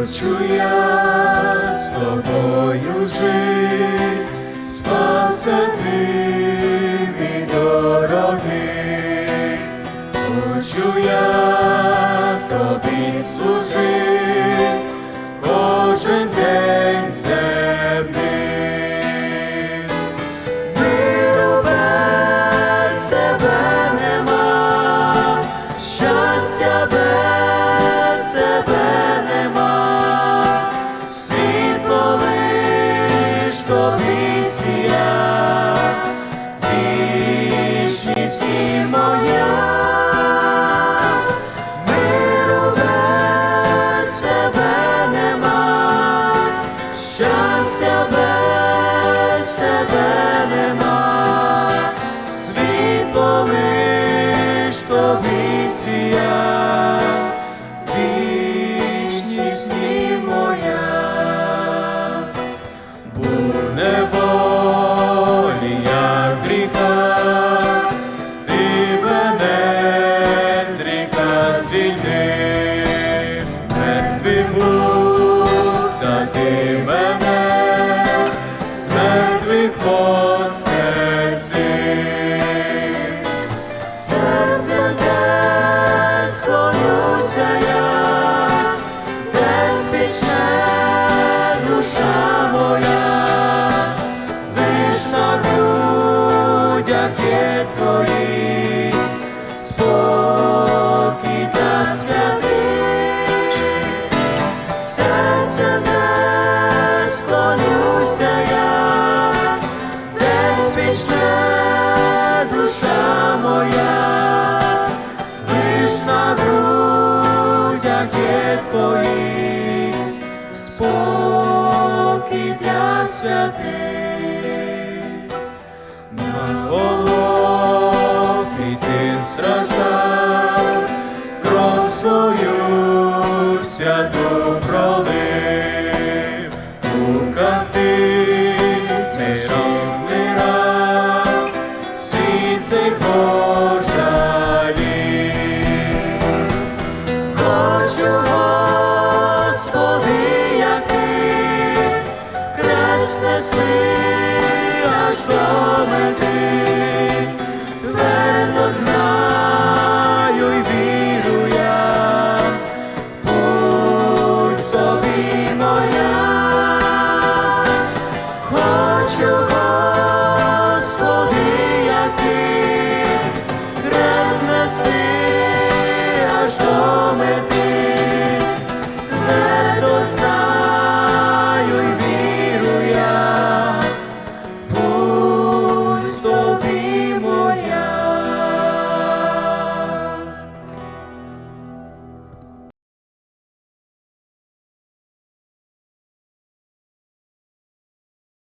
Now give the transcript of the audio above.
Хочу я з тобою жить, спасе ти мій дорогий, хочу я тобі служить кожен день земний. Миру без тебе нема, щастя без тебе нема, тобі сія, вічність і моя. Миру нема, щастя є твої спокій та не склонюся я, де душа моя, лиш на грудях є для святих. свято пролив, в руках ти миром мира, світ. Хочу, Господи, як ти, хрест несли, аж до мети.